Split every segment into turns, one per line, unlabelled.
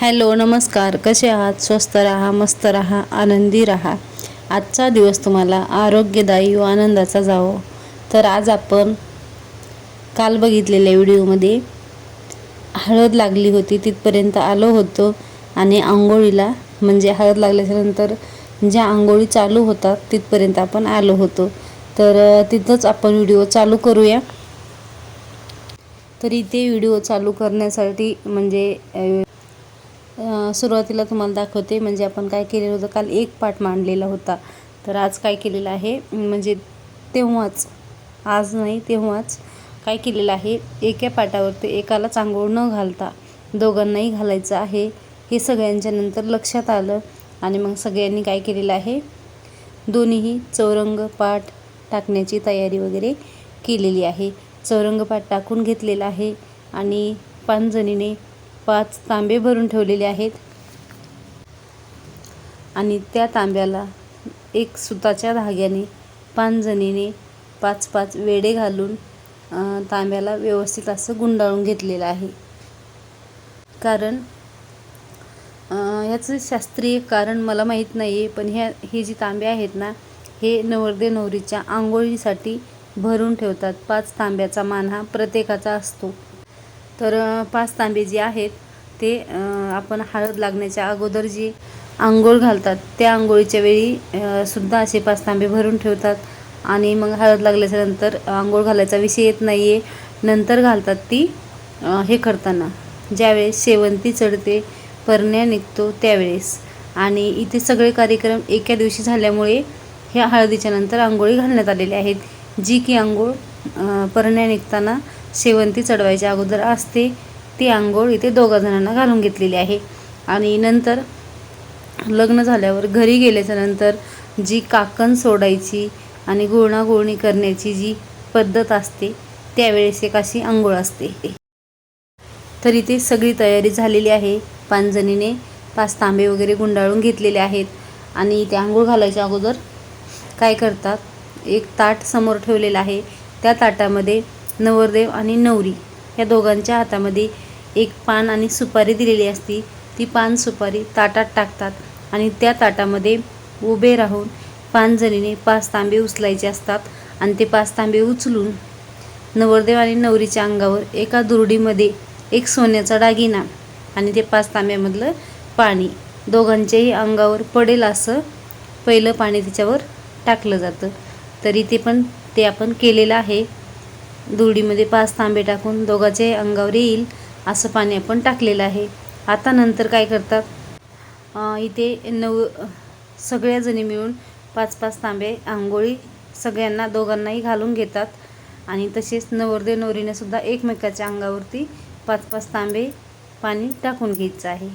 Hello नमस्कार. कसे आहात? स्वस्त राहा मस्त राहा आनंदी राहा. आजचा दिवस तुम्हाला आरोग्यदायी व आनंदाचा जावो. तर आज आपण काल बघितलेल्या व्हिडिओमध्ये हळद लागली होती तिथपर्यंत आलो होतो आणि आंघोळीला म्हणजे हळद लागल्याच्यानंतर ज्या आंघोळी चालू होतात तिथपर्यंत आपण आलो होतो. तर तिथंच आपण व्हिडिओ चालू करूया. तर इथे व्हिडिओ चालू करण्यासाठी म्हणजे सुरुवातीला तुम्हाला दाखवते. म्हणजे आपण काय केलेलं होतं काल एक पाठ मांडलेला होता. तर आज काय केलेलं आहे? म्हणजे तेव्हाच आज नाही तेव्हाच काय केलेलं आहे? एका पाटावरती एकाला चांगोळ न घालता दोघांनाही घालायचं आहे. हे सगळ्यांच्या नंतर लक्षात आलं आणि मग सगळ्यांनी काय केलेलं आहे? दोन्हीही चौरंग पाठ टाकण्याची तयारी वगैरे केलेली आहे. चौरंगपाठ टाकून घेतलेला आहे आणि पानजणीने पाच तांबे भरून ठेवलेले आहेत. आणि त्या तांब्याला एक सुताच्या धाग्याने पानजणीने पाच पाच वेडे घालून तांब्याला व्यवस्थित असं गुंडाळून घेतलेलं आहे. कारण ह्याचं शास्त्रीय कारण मला माहीत नाही आहे पण ह्या हे जी तांबे आहेत ना हे नवरदे नवरीच्या आंघोळीसाठी भरून ठेवतात. पाच तांब्याचा मान हा प्रत्येकाचा असतो. तर पाच तांबे जे आहेत ते आपण हळद लागण्याच्या अगोदर जी आंघोळ घालतात त्या आंघोळीच्या वेळी सुद्धा असे पाच तांबे भरून ठेवतात आणि मग हळद लागल्याच्या नंतर आंघोळ घालायचा विषय येत नाही आहे नंतर घालतात ती हे करताना. ज्यावेळेस शेवंती चढते परण्या निघतो त्यावेळेस. आणि इथे सगळे कार्यक्रम एका दिवशी झाल्यामुळे ह्या हळदीच्या नंतर आंघोळी घालण्यात आलेल्या आहेत. जी की आंघोळ परण्या निघताना शेवंती चढवायच्या अगोदर असते ती आंघोळ इथे दोघा जणांना घालून घेतलेली आहे. आणि नंतर लग्न झाल्यावर घरी गेल्याच्यानंतर जी काकण सोडायची आणि गुळणागुळणी करण्याची जी पद्धत असते त्यावेळेस एक अशी आंघोळ असते. तर इथे सगळी तयारी झालेली आहे. पांजणीने पाच तांबे वगैरे गुंडाळून घेतलेले आहेत. आणि इथे आंघोळ घालायच्या अगोदर काय करतात? एक ताट समोर ठेवलेलं आहे. त्या ताटामध्ये नवरदेव आणि नवरी या दोघांच्या हातामध्ये एक पान आणि सुपारी दिलेली असती. ती पान सुपारी ताटात टाकतात आणि त्या ताटामध्ये उभे राहून पाच जणीने पाच तांबे उचलायचे असतात आणि ते पाच तांबे उचलून नवरदेव आणि नवरीच्या अंगावर एका दुरडीमध्ये एक सोन्याचा दागिना आणि ते पाच तांब्यामधलं पाणी दोघांच्याही अंगावर पडेल असं पहिलं पाणी त्याच्यावर टाकलं जातं. तरी ते पण ते आपण केलेलं आहे. दुरडीमध्ये पाच तांबे टाकून दोघाचे अंगावर येईल असं पाणी आपण टाकलेलं आहे. आता नंतर काय करतात? इथे नव सगळ्याजणी मिळून पाच पाच तांबे आंघोळी सगळ्यांना दोघांनाही घालून घेतात. आणि तसेच नवरदेव नवरीने सुद्धा एकमेकाच्या अंगावरती पाच पाच तांबे पाणी टाकून घ्यायचं आहे.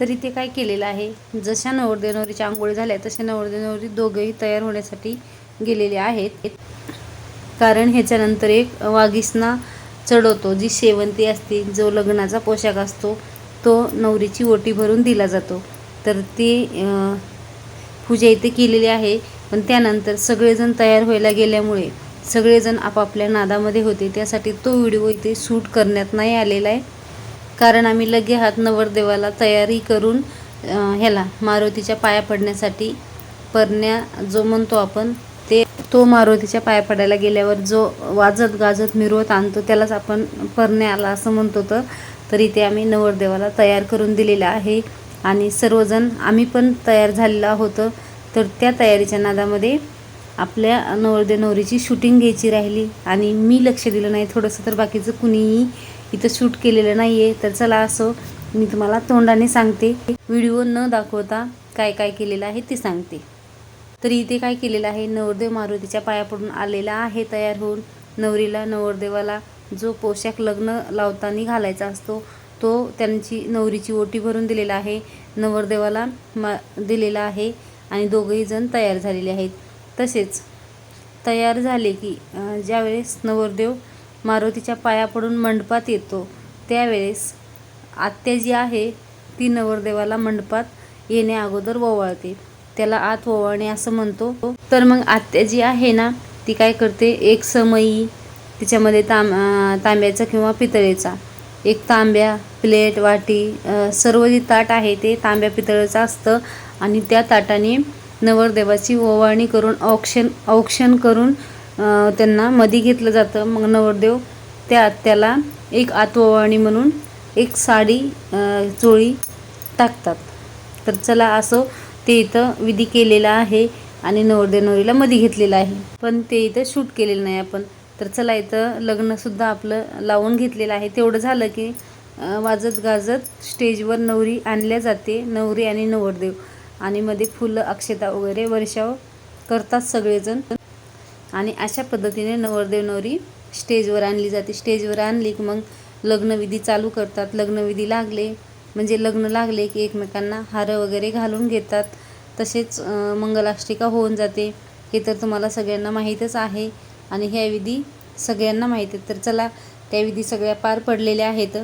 तर इथे काय केलेलं आहे? जशा नवरदेव नवरीच्या आंघोळी झाल्या तशा नवरदेव नवरी दोघेही तयार होण्यासाठी गेलेले आहेत. कारण ह्याच्यानंतर एक वाघिसना चढवतो जी शेवंती असते जो लग्नाचा पोशाख असतो तो नवरीची ओटी भरून दिला जातो. तर ती पूजा इथे केलेली आहे. पण त्यानंतर सगळेजण तयार व्हायला गेल्यामुळे सगळेजण आपापल्या नादामध्ये होते. त्यासाठी तो व्हिडिओ इथे शूट करण्यात नाही आलेला आहे. कारण आम्ही लगे हात नवरदेवाला तयारी करून ह्याला मारुतीच्या पाया पडण्यासाठी परण्या जो म्हणतो आपण ते तो मारुतीच्या पाया पडायला गेल्यावर जो वाजत गाजत मिरवत आणतो त्यालाच आपण परण्याला असं म्हणतो तर. तरी ते आम्ही नवरदेवाला तयार करून दिलेलं आहे. आणि सर्वजण आम्ही पण तयार झालेलं आहोत. तर त्या तयारीच्या नादामध्ये आपल्या नवरदेव नवरीची शूटिंग घ्यायची राहिली. आणि मी लक्ष दिलं नाही थोडंसं तर बाकीचं कुणीही इथं शूट केलेलं नाही आहे तर चला असं मी तुम्हाला तोंडाने सांगते. व्हिडिओ न दाखवता काय काय केलेलं आहे ते सांगते. तर इथे काय केलेलं आहे नवरदेव मारुतीच्या पाया पडून आलेला आहे तयार होऊन. नवरीला नवरदेवाला जो पोशाख लग्न लावताना घालायचा असतो तो त्यांची नवरीची ओटी भरून दिलेला आहे. नवरदेवाला मा दिलेला आहे आणि दोघंही जण तयार झालेले आहेत. तसेच तयार झाले की ज्यावेळेस नवरदेव मारुतीच्या पाया पडून मंडपात येतो. त्यावेळेस आत्या जी आहे ती नवरदेवाला मंडपात येण्या अगोदर ओवाळते त्याला आत ओवाळणे असं म्हणतो. तर मग आत्या जी आहे ना ती काय करते? एक समई तिच्यामध्ये तांब तांब्याचा किंवा पितळेचा. एक तांब्या प्लेट वाटी सर्व जे ताट आहे ते तांब्या पितळेचं असतं आणि त्या ताटाने नवरदेवाची ओवाळणी करून औक्षण औक्षण करून त्यांना मधी घेतलं जातं. मग नवरदेव त्या आत्याला एक आत्ववाणी म्हणून एक साडी चोळी टाकतात. तर चला असं ते इथं विधी केलेला आहे आणि नवरदेव नवरीला मध्ये घेतलेलं आहे. पण ते इथं शूट केलेलं नाही आपण. तर चला इथं लग्नसुद्धा आपलं लावून घेतलेलं आहे. तेवढं झालं की वाजत गाजत स्टेजवर नवरी आणल्या जाते. नवरी आणि नवरदेव. आणि मध्ये फुलं अक्षता वगैरे वर्षाव करतात सगळेजण. आणि अशा पद्धतीने नवरदेव नवरी स्टेजवर आणली जाते. स्टेजवर आणली की मग लग्नविधी चालू करतात. लग्नविधी लागले म्हणजे लग्न लागले की एकमेकांना हार वगैरे घालून घेतात. तसेच मंगलाष्टिका होऊन जाते. हे तर तुम्हाला सगळ्यांना माहीतच आहे. आणि ह्या विधी सगळ्यांना माहीत आहेत. तर चला त्या विधी सगळ्या पार पडलेल्या आहेत.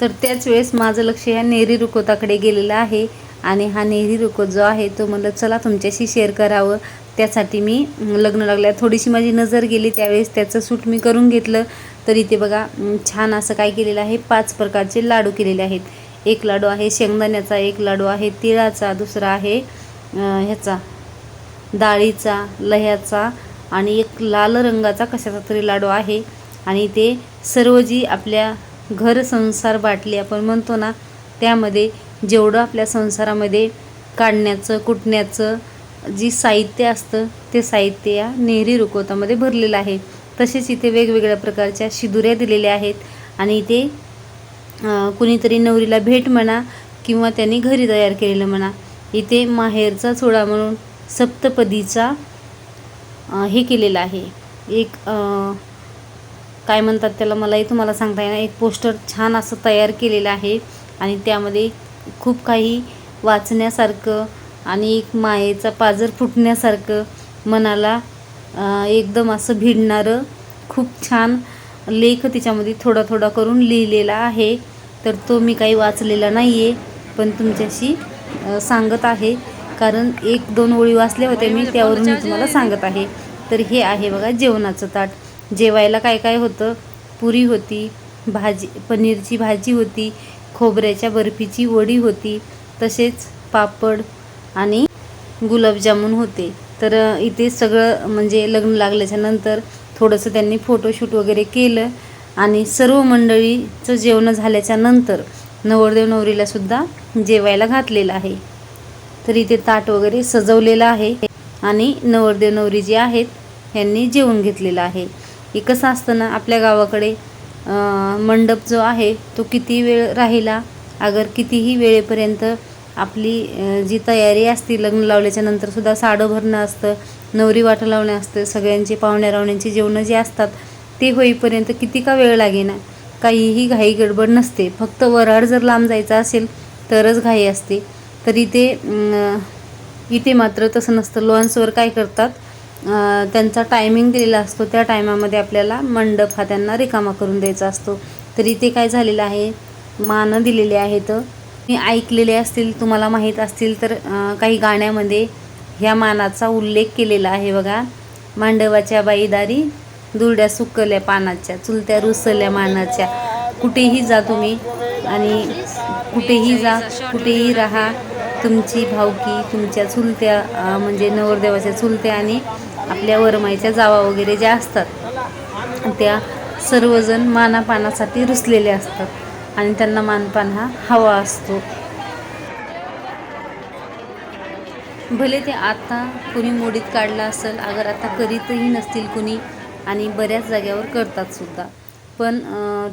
तर त्याच वेळेस माझं लक्ष ह्या नेरी रुकोताकडे गेलेलं आहे. आणि हा नेहरी रुकोत जो आहे तो म्हणलं चला तुमच्याशी शेअर करावं. त्यासाठी मी लग्न लागल्या. थोडीशी माझी नजर गेली त्यावेळेस. त्याचं सूट मी करून घेतलं. तर इथे बघा छान असं काय केलेलं आहे. पाच प्रकारचे लाडू केलेले आहेत. एक लाडू आहे शेंगदाण्याचा एक लाडू आहे तिळाचा दुसरा आहे ह्याचा डाळीचा लह्याचा आणि एक लाल रंगाचा कशाचा तरी लाडू आहे. आणि ते सर्व जी आपल्या घर संसार बाटली आपण म्हणतो ना त्यामध्ये जेवढं आपल्या संसारामध्ये काढण्याचं कुटण्याचं जी साहित्य असतं ते साहित्य या नेहरी रुकवतामध्ये भरलेलं आहे. तसेच इथे वेगवेगळ्या प्रकारच्या शिदुऱ्या दिलेल्या आहेत आणि इथे कुणीतरी नवरीला भेट म्हणा किंवा त्यांनी घरी तयार केलेलं म्हणा. इथे माहेरचा चुडा म्हणून सप्तपदीचा हे केलेलं आहे. एक काय म्हणतात त्याला मलाही तुम्हाला सांगता येणार एक पोस्टर छान असं तयार केलेलं आहे आणि त्यामध्ये खूप काही वाचण्यासारखं आणि एक मायेचा पाजर फुटण्यासारखं मनाला एकदम असं भिडणारं खूप छान लेख तिच्यामध्ये थोडा थोडा करून लिहिलेला आहे. तर तो मी काही वाचलेला नाही आहे पण तुमच्याशी सांगत आहे. कारण एक दोन ओळी वाचल्या होत्या मी त्यावरून मी तुम्हाला सांगत आहे. तर हे आहे बघा जेवणाचं ताट. जेवायला काय काय होतं? पुरी होती भाजी पनीरची भाजी होती खोबऱ्याच्या बर्फीची वडी होती तसेच पापड आणि गुलाबजामुन होते. तर इथे सगळं म्हणजे लग्न लागल्याच्या नंतर थोडंसं त्यांनी फोटोशूट वगैरे केलं आणि सर्व मंडळीचं जेवण झाल्याच्यानंतर नवरदेव नवरीला सुद्धा जेवायला घातलेलं आहे. तर इथे ताट वगैरे सजवलेलं आहे आणि नवरदेव नवरी जे आहेत यांनी जेवण घेतलेलं आहे. हे कसं असतं ना आपल्या गावाकडे मंडप जो आहे तो किती वेळ राहिला? अगर कितीही वेळेपर्यंत आपली जी तयारी असते लग्न लावल्याच्या नंतर सुद्धा साडं भरणं असतं नवरी वाटं लावणं असतं सगळ्यांचे पाहुण्या रावण्यांची जेवणं जे असतात ते होईपर्यंत किती का वेळ लागेना. काहीही घाई गडबड नसते. फक्त वराड जर लांब जायचा असेल तरच घाई असते. तर इथे इथे मात्र तसं नसतं. लॉन्सवर काय करतात त्यांचा टायमिंग दिलेला असतो. त्या टायमामध्ये आपल्याला मंडप हा त्यांना रिकामा करून द्यायचा असतो. तर इथे काय झालेलं आहे मानं दिलेले आहेत. मी ऐकलेले असतील तुम्हाला माहीत असतील तर काही गाण्यामध्ये ह्या मानाचा उल्लेख केलेला आहे बघा. मांडवाच्या बाईदारी दुरड्या सुकल्या पानाच्या चुलत्या रुसल्या मानाच्या. कुठेही जा तुम्ही आणि कुठेही जा कुठेही राहा. तुमची भावकी तुमच्या चुलत्या म्हणजे नवरदेवाच्या चुलत्या आणि आपल्या वरमाईच्या जावा वगैरे ज्या असतात त्या सर्वजण मानापानासाठी रुसलेले असतात. आणि त्यांना मानपान हा हवा असतो. भले ते आता कुणी मोडीत काढलं असेल अगर आता करीतही नसतील कुणी आणि बऱ्याच जाग्यावर करतात सुद्धा. पण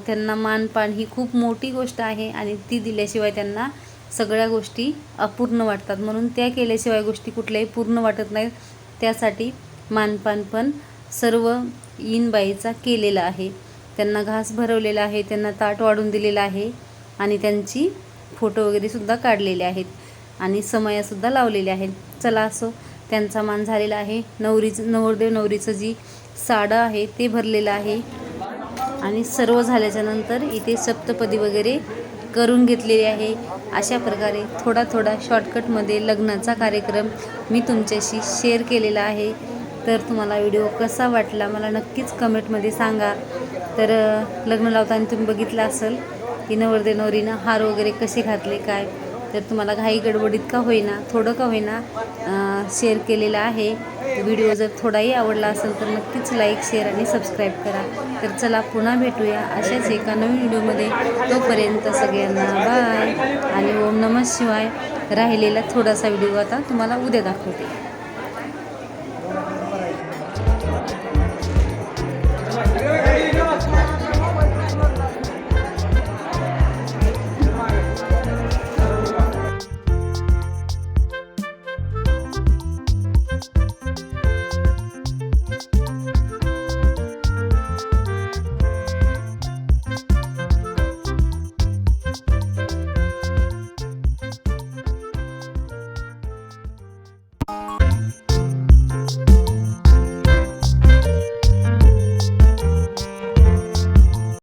त्यांना मानपान ही खूप मोठी गोष्ट आहे आणि ती दिल्याशिवाय त्यांना सगळ्या गोष्टी अपूर्ण वाटतात. म्हणून त्या केल्याशिवाय गोष्टी कुठल्याही पूर्ण वाटत नाहीत. त्यासाठी मानपान पण सर्व इनबाईचा केलेला आहे. त्यांना घास भरवलेला आहे त्यांना ताट वाढून दिलेलं आहे आणि त्यांची फोटो वगैरे सुद्धा काढलेले आहेत आणि समयासुद्धा लावलेले आहेत. चला असो त्यांचा मान झालेला आहे. नवरीचं नवरदेव नवरीचं जी साडं आहे ते भरलेलं आहे. आणि सर्व झाल्याच्यानंतर इथे सप्तपदी वगैरे करून घेतलेली आहे. अशा प्रकारे थोडा थोडा शॉर्टकटमध्ये लग्नाचा कार्यक्रम मी तुमच्याशी शेअर केलेला आहे. तर तुम्हाला व्हिडिओ कसा वाटला मला नक्कीच कमेंटमध्ये सांगा. तर लग्न लावताना तुम्ही बघितलं असेल की नवरदे नवरीनं हार वगैरे कसे घातले काय? तर तुम्हाला घाई गडबडीत का होईना थोडं का होईना शेअर केलेलं आहे. व्हिडिओ जर थोडाही आवडला असेल तर नक्कीच लाईक शेअर आणि सबस्क्राईब करा. तर चला पुन्हा भेटूया अशाच एका नवीन व्हिडिओमध्ये. तोपर्यंत सगळ्यांना बाय आणि ओम नमः शिवाय राहिलेला थोडासा व्हिडिओ आता तुम्हाला उद्या दाखवते.